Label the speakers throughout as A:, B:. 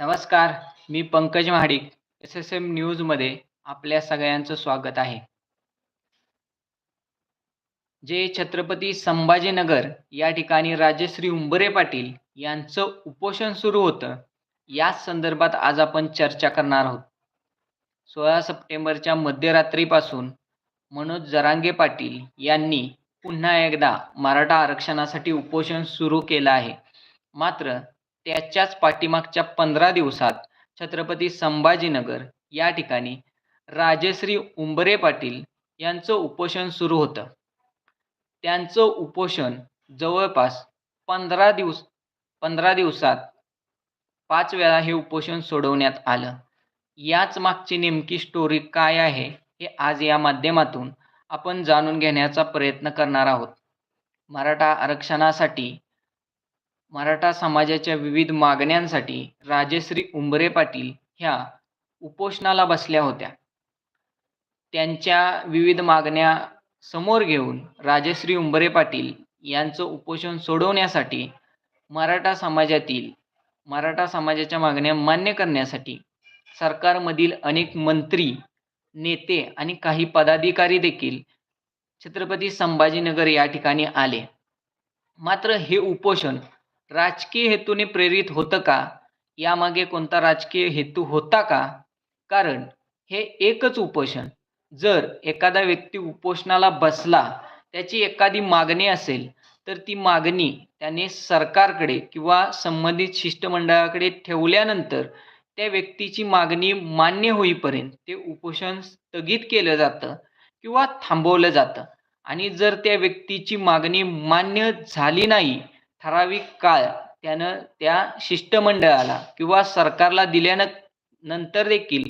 A: नमस्कार मी Pankaj Mahadik S S M न्यूजमध्ये आपल्या सगळ्यांचं स्वागत आहे. जे छत्रपती संभाजीनगर या ठिकाणी राजश्री उंबरे पाटील यांचं उपोषण सुरू होतं याच संदर्भात आज आपण चर्चा करणार आहोत. सोळा सप्टेंबरच्या मध्यरात्रीपासून मनोज जरांगे पाटील यांनी पुन्हा एकदा मराठा आरक्षणासाठी उपोषण सुरू केलं आहे. मात्र त्याच्याच पाठीमागच्या पंधरा दिवसात छत्रपती संभाजीनगर या ठिकाणी राजश्री उंबरे पाटील यांचं उपोषण सुरू होतं. त्यांचं उपोषण जवळपास पंधरा दिवस पंधरा दिवसात पाच वेळा हे उपोषण सोडवण्यात आलं. याच मागची नेमकी स्टोरी काय आहे हे आज या माध्यमातून आपण जाणून घेण्याचा प्रयत्न करणार आहोत. मराठा आरक्षणासाठी मराठा समाजाच्या विविध मागण्यांसाठी राजश्री उंबरे पाटील ह्या उपोषणाला बसल्या होत्या. त्यांच्या विविध मागण्या समोर घेऊन राजश्री उंबरे पाटील यांचं उपोषण सोडवण्यासाठी मराठा समाजातील मराठा समाजाच्या मागण्या मान्य करण्यासाठी सरकारमधील अनेक मंत्री नेते आणि काही पदाधिकारी देखील छत्रपती संभाजीनगर या ठिकाणी आले. मात्र हे उपोषण राजकीय हेतूने प्रेरित होतं का? यामागे कोणता राजकीय हेतू होता का? कारण हे एकच उपोषण. जर एखादा व्यक्ती उपोषणाला बसला त्याची एखादी मागणी असेल तर ती मागणी त्याने सरकारकडे किंवा संबंधित शिष्टमंडळाकडे ठेवल्यानंतर त्या व्यक्तीची मागणी मान्य होईपर्यंत ते उपोषण स्थगित केलं जातं किंवा थांबवलं जातं. आणि जर त्या व्यक्तीची मागणी मान्य झाली नाही ठराविक काळ त्यानं त्या शिष्टमंडळाला किंवा सरकारला दिल्यानं नंतर देखील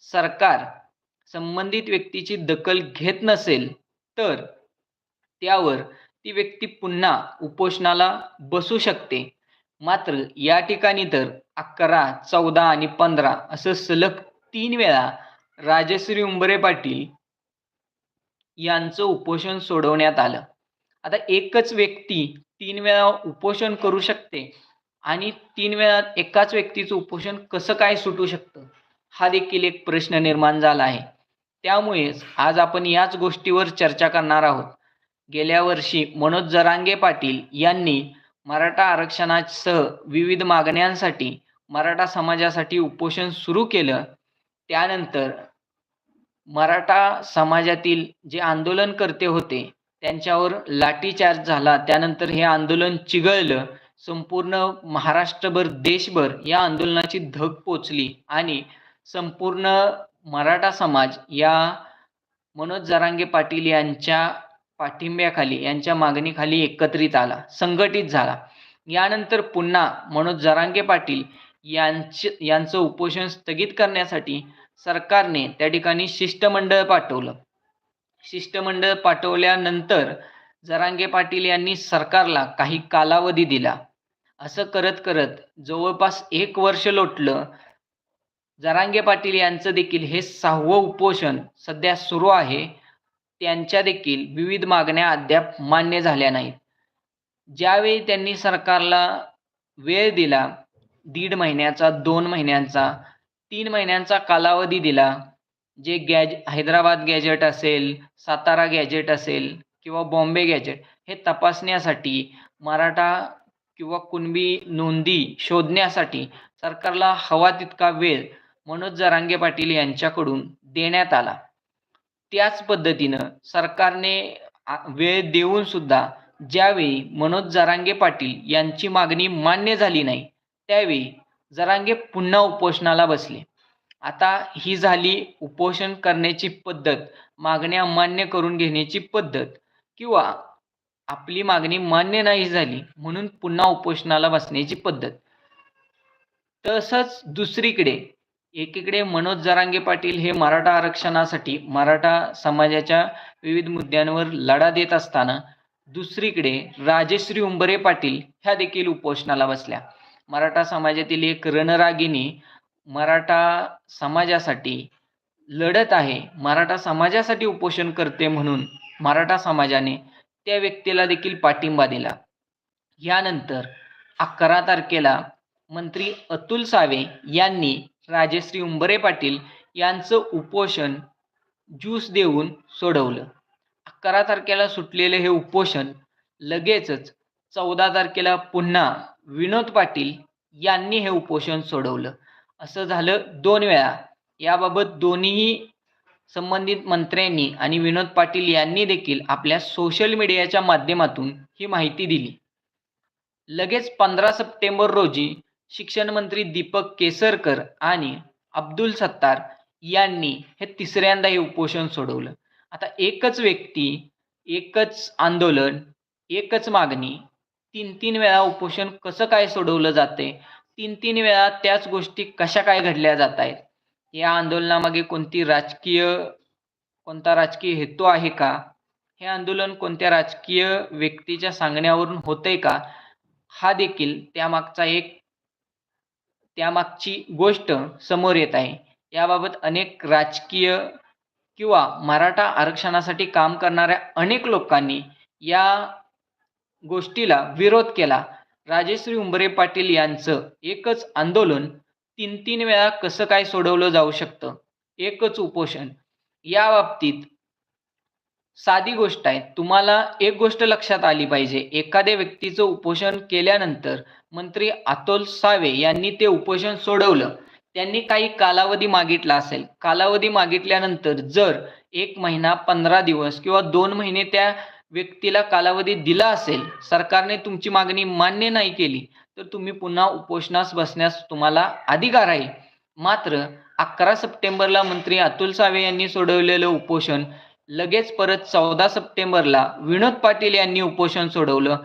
A: सरकार संबंधित व्यक्तीची दखल घेत नसेल तर त्यावर ती व्यक्ती पुन्हा उपोषणाला बसू शकते. मात्र या ठिकाणी तर अकरा चौदा आणि पंधरा असं सलग तीन वेळा राजश्री उंबरे पाटील यांचं उपोषण सोडवण्यात आलं. आता एकच व्यक्ती तीन वेळा उपोषण करू शकते आणि तीन वेळा एकाच व्यक्तीचं उपोषण कसं काय सुटू शकतं हा देखील एक प्रश्न निर्माण झाला आहे. त्यामुळेच आज आपण याच गोष्टीवर चर्चा करणार आहोत. गेल्या वर्षी मनोज जरांगे पाटील यांनी मराठा आरक्षणासह विविध मागण्यांसाठी मराठा समाजासाठी उपोषण सुरू केलं. त्यानंतर मराठा समाजातील जे आंदोलनकर्ते होते त्यांच्यावर लाठीचार्ज झाला. त्यानंतर हे आंदोलन चिघळलं. संपूर्ण महाराष्ट्रभर देशभर या आंदोलनाची धग पोचली आणि संपूर्ण मराठा समाज या मनोज जरांगे पाटील यांच्या पाठिंब्याखाली यांच्या मागणीखाली एकत्रित आला संघटित झाला. यानंतर पुन्हा मनोज जरांगे पाटील यांचे यांचं उपोषण स्थगित करण्यासाठी सरकारने त्या ठिकाणी शिष्टमंडळ पाठवलं. शिष्टमंडळ पाठवल्यानंतर जरांगे पाटील यांनी सरकारला काही कालावधी दिला. असं करत करत जवळपास एक वर्ष लोटलं. जरांगे पाटील यांचं देखील हे सहावं उपोषण सध्या सुरू आहे. त्यांच्या देखील विविध मागण्या अद्याप मान्य झाल्या नाहीत. ज्यावेळी त्यांनी सरकारला वेळ दिला दीड महिन्याचा दोन महिन्यांचा तीन महिन्यांचा कालावधी दिला जे गॅज हैदराबाद गॅजेट असेल सातारा गॅजेट असेल किंवा बॉम्बे गॅजेट हे तपासण्यासाठी मराठा किंवा कुणबी नोंदी शोधण्यासाठी सरकारला हवा तितका वेळ मनोज जरांगे पाटील यांच्याकडून देण्यात आला. त्याच पद्धतीनं सरकारने वेळ देऊन सुद्धा ज्यावेळी मनोज जरांगे पाटील यांची मागणी मान्य झाली नाही त्यावेळी जरांगे पुन्हा उपोषणाला बसले. आता ही झाली उपोषण करण्याची पद्धत मागण्या मान्य करून घेण्याची पद्धत किंवा आपली मागणी मान्य नाही झाली म्हणून पुन्हा उपोषणाला बसण्याची पद्धत. तसंच दुसरीकडे एकीकडे मनोज जरांगे पाटील हे मराठा आरक्षणासाठी मराठा समाजाच्या विविध मुद्द्यांवर लढा देत असताना दुसरीकडे राजश्री उंबरे पाटील ह्या देखील उपोषणाला बसल्या. मराठा समाजातील एक रणरागिनी मराठा समाजासाठी लढत आहे. मराठा समाजासाठी उपोषण करते म्हणून मराठा समाजाने त्या व्यक्तीला देखील पाठिंबा दिला. यानंतर अकरा तारखेला मंत्री अतुल सावे यांनी राजश्री उंबरे पाटील यांचं उपोषण ज्यूस देऊन सोडवलं. अकरा तारखेला सुटलेलं हे उपोषण लगेचच चौदा तारखेला पुन्हा विनोद पाटील यांनी हे उपोषण सोडवलं. असं झालं दोन वेळा. याबाबत दोन्हीही संबंधित मंत्र्यांनी आणि विनोद पाटील यांनी देखील आपल्या सोशल मीडियाच्या माध्यमातून ही माहिती दिली. लगेच पंधरा सप्टेंबर रोजी शिक्षण मंत्री दीपक केसरकर आणि अब्दुल सत्तार यांनी हे तिसऱ्यांदा हे उपोषण सोडवलं. आता एकच व्यक्ती एकच आंदोलन एकच मागणी तीन तीन वेळा उपोषण कसं काय सोडवलं जाते तीन तीन वेळा त्याच गोष्टी कशा काय घडल्या जात आहेत? या आंदोलनामागे कोणती राजकीय कोणता राजकीय हेतू आहे का? हे आंदोलन कोणत्या राजकीय व्यक्तीच्या सांगण्यावरून होतंय का? हा देखील त्यामागचा एक त्यामागची गोष्ट समोर येत आहे. याबाबत अनेक राजकीय किंवा मराठा आरक्षणासाठी काम करणाऱ्या अनेक लोकांनी या गोष्टीला विरोध केला. राजेश्री उंबरे पाटील यांचं एकच आंदोलन तीन तीन वेळा कसं काय सोडवलं जाऊ शकतं? एकच उपोषण. या बाबतीत साधी गोष्ट आहे. तुम्हाला एक गोष्ट लक्षात आली पाहिजे. एखाद्या व्यक्तीचं उपोषण केल्यानंतर मंत्री अतुल सावे यांनी ते उपोषण सोडवलं. त्यांनी काही कालावधी मागितला असेल. कालावधी मागितल्यानंतर जर एक महिना पंधरा दिवस किंवा दोन महिने त्या व्यक्तीला कालावधी दिला असेल सरकारने तुमची मागणी मान्य नाही केली तर तुम्ही पुन्हा उपोषणास बसण्यास तुम्हाला अधिकार आहे. मात्र अकरा सप्टेंबरला मंत्री अतुल सावे यांनी सोडवलेलं उपोषण लगेच परत चौदा सप्टेंबरला विनोद पाटील यांनी उपोषण सोडवलं.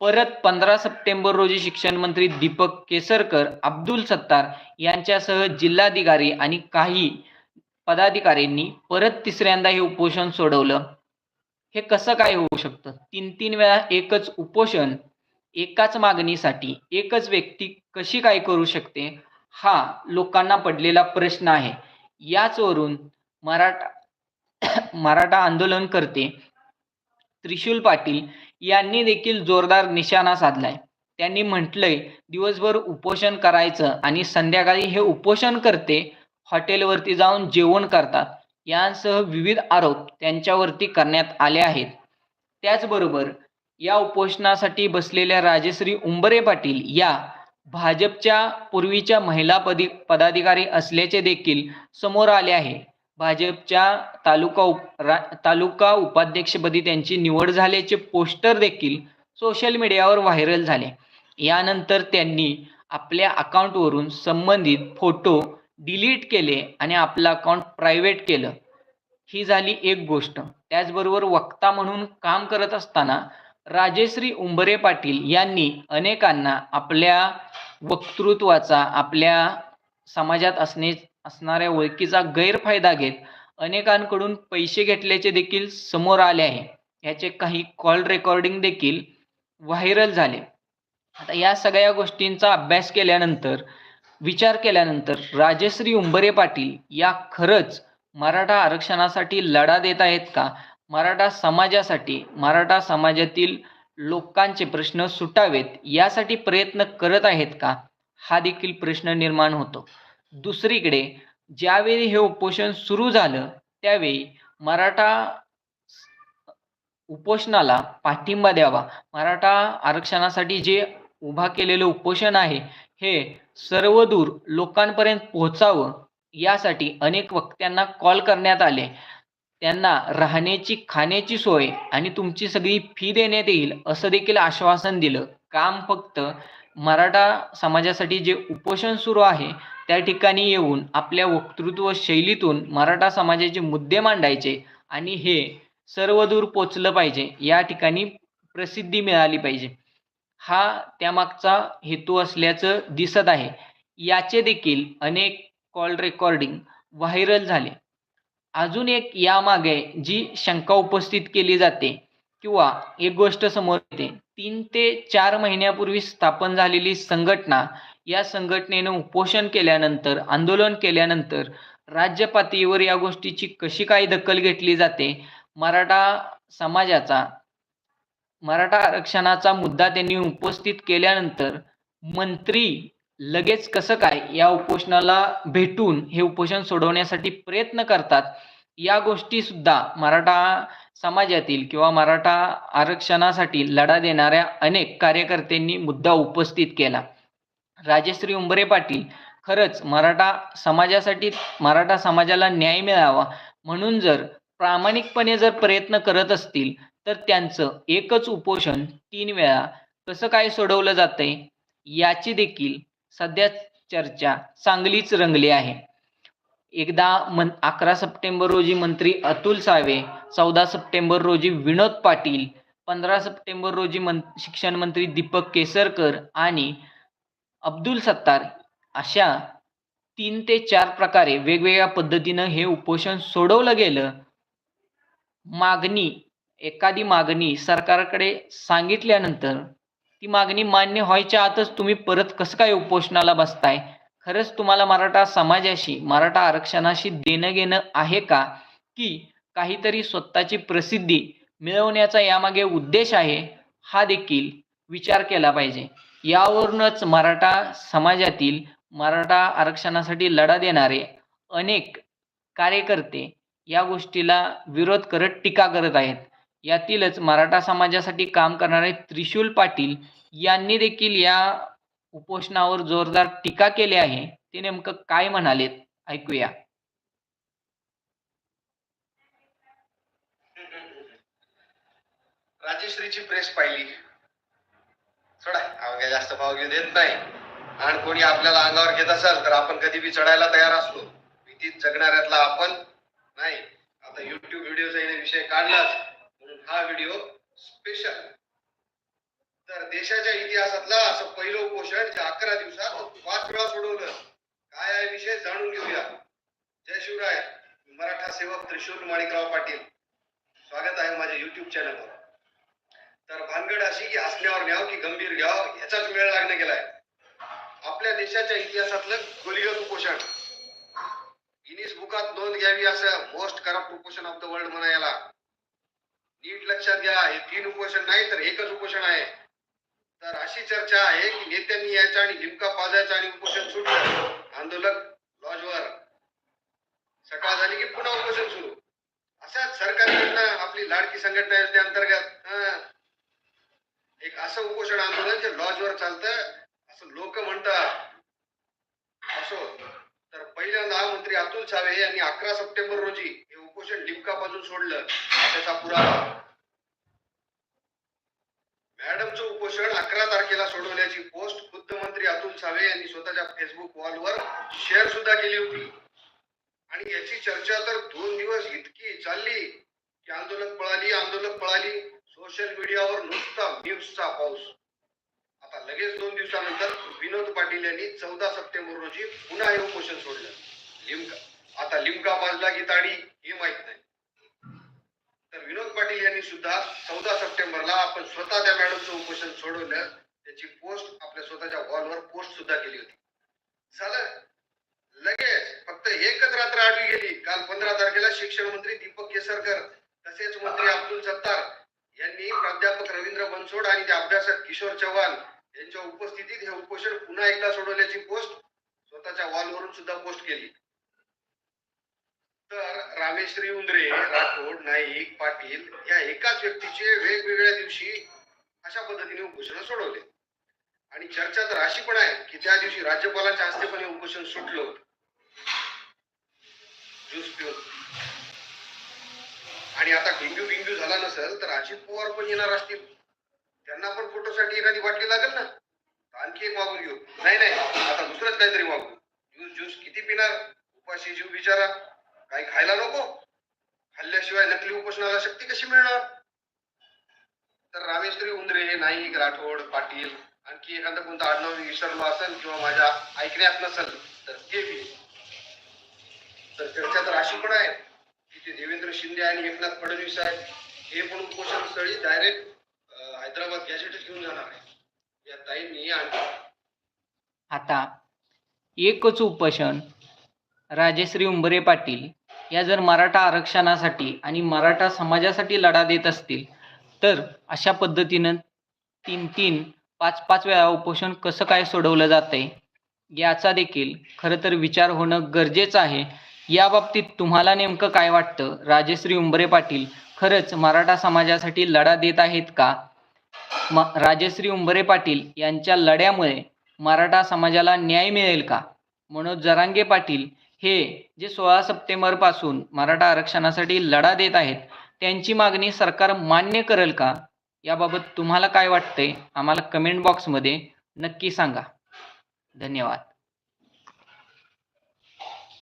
A: परत पंधरा सप्टेंबर रोजी शिक्षण मंत्री दीपक केसरकर अब्दुल सत्तार यांच्यासह जिल्हाधिकारी आणि काही पदाधिकाऱ्यांनी परत तिसऱ्यांदा हे उपोषण सोडवलं. हे कसं काय होऊ शकतं? तीन तीन वेळा एकच उपोषण एकाच मागणीसाठी एकच व्यक्ती कशी काय करू शकते? हा लोकांना पडलेला प्रश्न आहे. याचवरून मराठा मराठा आंदोलन करते त्रिशूल पाटील यांनी देखील जोरदार निशाणा साधलाय. त्यांनी म्हटलंय दिवसभर उपोषण करायचं आणि संध्याकाळी हे उपोषण करते हॉटेलवरती जाऊन जेवण करतात. यांसह विविध आरोप त्यांच्यावरती करण्यात आले आहेत. त्याचबरोबर या उपोषणासाठी बसलेल्या राजश्री उंबरे पाटील या भाजपच्या पूर्वीच्या महिला पदी पदाधिकारी असल्याचे देखील समोर आले आहे. भाजपच्या तालुका उप रा तालुका उपाध्यक्षपदी त्यांची निवड झाल्याचे पोस्टर देखील सोशल मीडियावर व्हायरल झाले. यानंतर त्यांनी आपल्या अकाउंटवरून संबंधित फोटो डिलीट केले आणि आपलं अकाउंट प्रायव्हेट केलं ही झाली एक गोष्ट. त्याचबरोबर वक्ता म्हणून काम करत असताना राजेश्री उंबरे पाटील यांनी अनेकांना आपल्या वक्तृत्वाचा आपल्या समाजात असणे असणाऱ्या ओळखीचा गैरफायदा घेत अनेकांकडून पैसे घेतल्याचे देखील समोर आले आहे. याचे काही कॉल रेकॉर्डिंग देखील व्हायरल झाले. आता या सगळ्या गोष्टींचा अभ्यास केल्यानंतर विचार केल्यानंतर राजश्री उंबरे पाटील या खरंच मराठा आरक्षणासाठी लढा देत आहेत का? मराठा समाजासाठी मराठा समाजातील लोकांचे प्रश्न सुटावेत यासाठी प्रयत्न करत आहेत का? हा देखील प्रश्न निर्माण होतो. दुसरीकडे ज्यावेळी हे उपोषण सुरू झालं त्यावेळी मराठा उपोषणाला पाठिंबा द्यावा. मराठा आरक्षणासाठी जे उभा केलेलं उपोषण आहे हे सर्वदूर लोकांपर्यंत पोहोचावं यासाठी अनेक वक्त्यांना कॉल करण्यात आले. त्यांना राहण्याची खाण्याची सोय आणि तुमची सगळी फी देण्यात येईल असं देखील आश्वासन दिलं. काम फक्त मराठा समाजासाठी जे उपोषण सुरू आहे त्या ठिकाणी येऊन आपल्या वक्तृत्व शैलीतून मराठा समाजाचे मुद्दे मांडायचे आणि हे सर्वदूर पोचलं पाहिजे. या ठिकाणी प्रसिद्धी मिळाली पाहिजे. हा त्यामागचा हेतू असल्याचं दिसत आहे. याचे देखील अनेक कॉल रेकॉर्डिंग व्हायरल झाले. अजून एक यामागे जी शंका उपस्थित केली जाते किंवा एक गोष्ट समोर येते. तीन ते चार महिन्यापूर्वी स्थापन झालेली संघटना या संघटनेनं उपोषण केल्यानंतर आंदोलन केल्यानंतर राज्य पातळीवर या गोष्टीची कशी काय दखल घेतली जाते? मराठा समाजाचा मराठा आरक्षणाचा मुद्दा त्यांनी उपस्थित केल्यानंतर मंत्री लगेच कसं काय या उपोषणाला भेटून हे उपोषण सोडवण्यासाठी प्रयत्न करतात या गोष्टी सुद्धा मराठा समाजातील किंवा मराठा आरक्षणासाठी लढा देणाऱ्या अनेक कार्यकर्त्यांनी मुद्दा उपस्थित केला. राजश्री उंबरे पाटील खरंच मराठा समाजासाठी मराठा समाजाला न्याय मिळावा म्हणून जर प्रामाणिकपणे जर प्रयत्न करत असतील तर त्यांचं एकच उपोषण तीन वेळा कसं काय सोडवलं जातंय याची देखील सध्या चर्चा चांगलीच रंगली आहे. एकदा मन अकरा सप्टेंबर रोजी मंत्री अतुल सावे चौदा सप्टेंबर रोजी विनोद पाटील पंधरा सप्टेंबर रोजी मन शिक्षण मंत्री दीपक केसरकर आणि अब्दुल सत्तार अशा तीन ते चार प्रकारे वेगवेगळ्या पद्धतीनं हे उपोषण सोडवलं गेलं. मागणी एखादी मागणी सरकारकडे सांगितल्यानंतर ती मागणी मान्य व्हायच्या आतच तुम्ही परत कसं काय उपोषणाला बसताय? खरंच तुम्हाला मराठा समाजाशी मराठा आरक्षणाशी देणं घेणं आहे का? की काहीतरी स्वतःची प्रसिद्धी मिळवण्याचा यामागे उद्देश आहे? हा देखील विचार केला पाहिजे. यावरूनच मराठा समाजातील मराठा आरक्षणासाठी लढा देणारे अनेक कार्यकर्ते या गोष्टीला विरोध करत टीका करत आहेत. यातीलच मराठा समाजासाठी काम करणारे त्रिशूल पाटील यांनी देखील या उपोषणावर जोरदार टीका केली आहे. ते नेमकं काय म्हणालेत? ऐकूया.
B: राजेश्रीची प्रेस पाहिली. सोडा जास्त भाव घेऊ देत नाही. आणि कोणी आपल्याला अंगावर घेत असेल तर आपण कधी बी चढायला तयार असतो भीतीत जगणाऱ्यातला आपण नाही. आता युट्यूब व्हिडिओचा विषय काढलाच. हा व्हिडिओ स्पेशल तर देशाच्या इतिहासातला असं पहिलं उपोषण जे अकरा दिवसात पाच वेळा सोडवलं. काय आहे विषय जाणून घेऊया. जय शिवराय. मराठा सेवक त्रिशूल माणिकराव पाटील. स्वागत आहे माझ्या युट्यूब चॅनलवर तर भानगड अशी की हसण्यावर घ्याव की गंभीर घ्याव याचाच मेळ लागणे गेलाय. आपल्या देशाच्या इतिहासातलं गोलीगत उपोषण. गिनीस बुकात नोंद घ्यावी असं मोस्ट करप्ट उपोषण ऑफ द वर्ल्ड म्हणायला. नीट लक्षात घ्या हे तीन उपोषण नाही तर एकच उपोषण आहे. तर अशी चर्चा आहे की नेत्यांनी यायचं आणि लिमका पाजायचा आणि उपोषण सुटलं आंदोलक लॉजवर. सकाळ झाली की पुन्हा उपोषण सुरू. असाच सरकारकडनं आपली लाडकी संघटना योजनेअंतर्गत एक असं उपोषण आंदोलन जे लॉजवर चालतं असं लोक म्हणतात. असो. तर पहिल्यांदा मंत्री अतुल सावे यांनी अकरा सप्टेंबर रोजी हे उपोषण लिमकापासून सोडलं. त्याचा पुरावा. मॅडमचं उपोषण अकरा तारखेला सोडवण्याची पोस्ट खुद्द मंत्री अतुल सावे यांनी स्वतःच्या फेसबुक वॉलवर शेअर सुद्धा केली होती. आणि याची चर्चा तर दोन दिवस इतकी चालली की आंदोलक पळाली आंदोलक पळाली. सोशल मीडियावर नुसता न्यूजचा पाऊस. आता लगेच दोन दिवसानंतर विनोद पाटील यांनी चौदा सप्टेंबर रोजी पुन्हा हे उपोषण सोडलं. लिमका. आता लिमका बाजला की ताडी हे माहीत नाही. तर विनोद पाटील यांनी सुद्धा चौदा सप्टेंबरला आपण स्वतः त्या मॅडमचं उपोषण सोडवलं. त्याची पोस्ट आपल्या स्वतःच्या वॉलवर पोस्ट सुद्धा केली होती. झालं. लगेच फक्त एकच रात्र आडवी गेली. काल पंधरा तारखेला शिक्षण मंत्री दीपक केसरकर तसेच मंत्री अब्दुल सत्तार यांनी प्राध्यापक रवींद्र बनसोड आणि ते अभ्यासक किशोर चव्हाण यांच्या उपस्थितीत हे उपोषण पुन्हा एकदा सोडवल्याची पोस्ट स्वतःच्या वॉलवरून सुद्धा पोस्ट केली. तर रामेश्वरी उंद्रे राठोड नाईक पाटील या एकाच व्यक्तीचे वेगवेगळ्या दिवशी अशा पद्धतीने उपोषण सोडवले. आणि चर्चा तर अशी पण आहे की त्या दिवशी राज्यपालांच्या हस्ते पण हे उपोषण सुटलं होतं. ज्यूस पिऊन आणि आता डेंग्यू बिंग्यू झाला नसेल तर अजित पवार पण येणार असतील. त्यांना पण फोटोसाठी एखादी बाटली लागेल ना? आणखी एक मागून घेऊ. नाही नाही आता दुसरंच काहीतरी मागू ज्यूस ज्यूस किती पिणार? उपाशी जीव बिचारा. काही खायला नको. खाल्ल्याशिवाय नकली उपोषणाला शक्ती कशी मिळणार? तर रामेश्वरी उंदरे नाईक राठोड पाटील आणखी एखादं कोणतं आडनाव विसरलो असेल किंवा माझ्या ऐकण्यात नसेल तर ते बी तर चर्चा तर अशी पण आहे. की ते देवेंद्र शिंदे आणि एकनाथ फडणवीस आहेत. हे पण उपोषण स्थळी डायरेक्ट हैदराबाद गॅझेटच घेऊन जाणार आहे या ताईंनी आणखी.
A: आता एकच उपोषण राजश्री उंबरे पाटील या जर मराठा आरक्षणासाठी आणि मराठा समाजासाठी लढा देत असतील तर अशा पद्धतीनं तीन तीन पाच पाच वेळा उपोषण कसं काय सोडवलं जातंय याचा देखील खरं तर विचार होणं गरजेचं आहे. याबाबतीत तुम्हाला नेमकं काय वाटतं? राजश्री उंबरे पाटील खरंच मराठा समाजासाठी लढा देत आहेत का? म राजश्री उंबरे पाटील यांच्या लढ्यामुळे मराठा समाजाला न्याय मिळेल का? मनोज जरांगे पाटील हे जे सोळा सप्टेंबरपासून मराठा आरक्षणासाठी लढा देत आहेत त्यांची मागणी सरकार मान्य करेल का? याबाबत तुम्हाला काय वाटतंय? आम्हाला कमेंट बॉक्समध्ये नक्की सांगा. धन्यवाद.